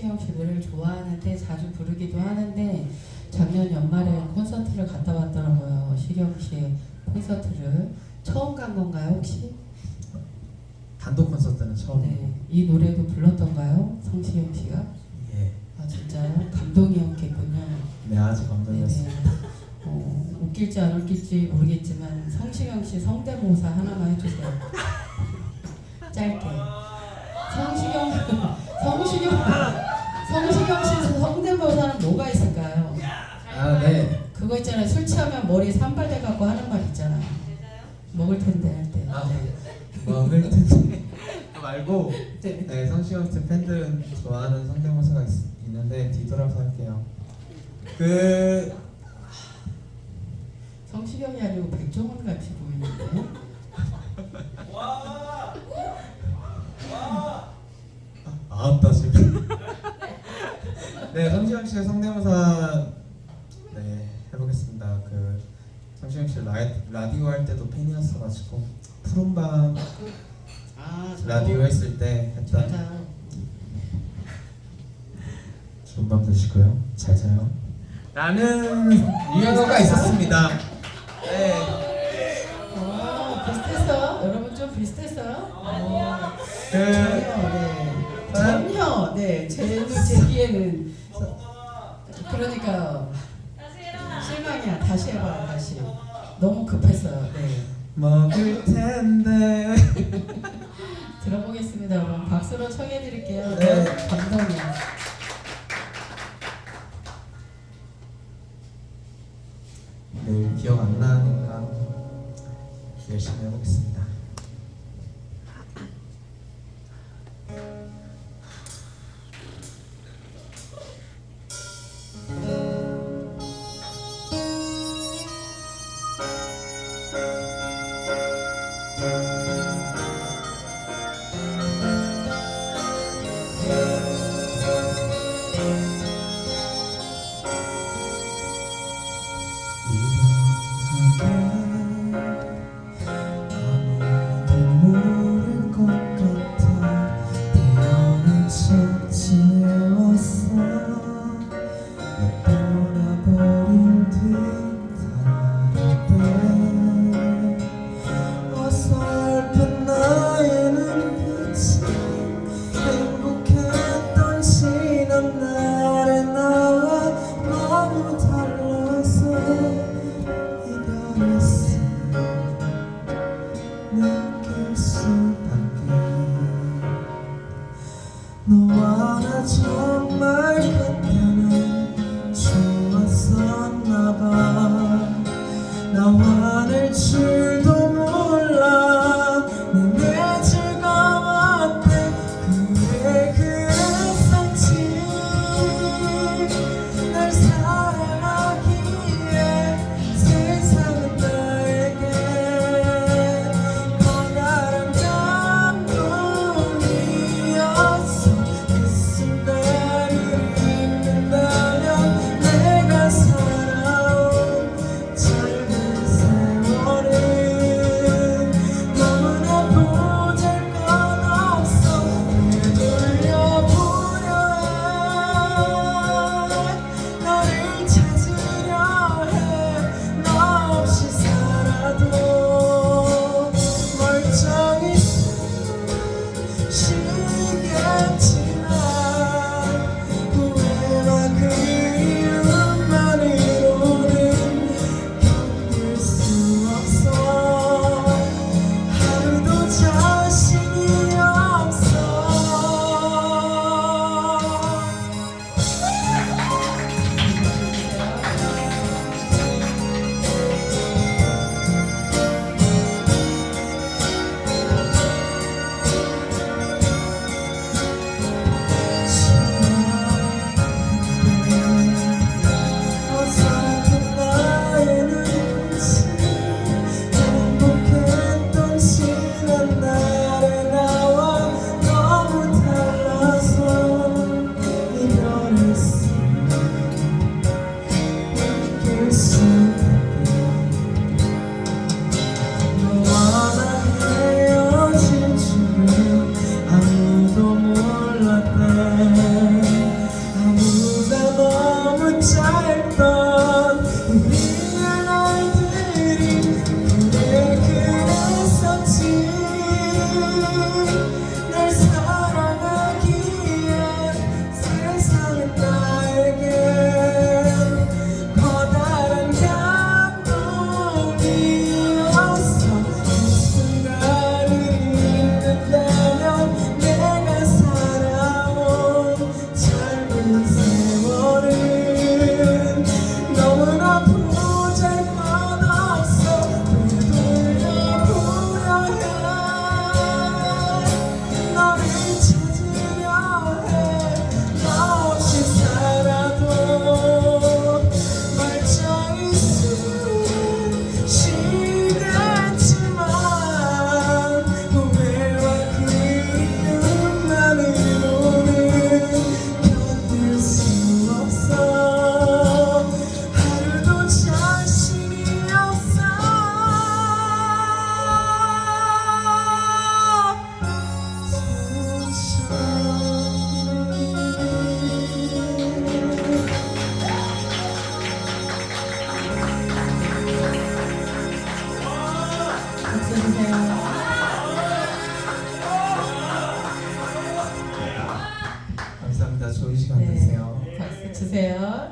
성시경 씨 노래를 좋아하는데 자주 부르기도 하는데 작년 연말에 콘서트를 갔다 왔더라고요. 시경 씨의 콘서트를 처음 간 건가요 혹시? 단독 콘서트는 처음. 네. 이 노래도 불렀던가요? 성시경 씨가? 예. 아 진짜요? 감동이었겠군요. 네 아주 네네. 감동이었습니다. 어, 웃길지 안 웃길지 모르겠지만 성시경 씨 성대모사 하나만 해주세요. 짧게. 성시경 성시경 성시경 씨 성대모사는 뭐가 있을까요? 아 네. 그거 있잖아요. 술 취하면 머리 산발돼 갖고 하는 말 있잖아요. 먹을 텐데 할 때. 아, 네. 먹을 텐데 말고 네. 네 성시경 씨 팬들은 좋아하는 성대모사가 있, 있는데 뒤돌아서 할게요. 그 성시경이 아니고 백종원 같이 보이는데. 아따 지금. 네 성시경 씨의 성대모사 네 해보겠습니다. 그 성시경 씨 라, 라디오 할 때도 팬이었어가지고 푸른밤 아, 라디오 했을 때 했던 맞아요. 좋은 밤 되시고요. 잘 자요. 라는 유행어가 있었습니다. 네. 어, 비슷했어요? 여러분 좀 비슷했어요? 어, 그 전혀, 네. 전혀, 네. 제, 제 귀에는. 그러니까, 실망이야. 다시 해봐, 다시. 너무 급했어요. 네. 먹을 텐데. 들어보겠습니다. 여러분 박수로 청해 드릴게요. 네. 감동이야. 늘 기억 안 나니까 열심히 해보겠습니다.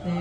네.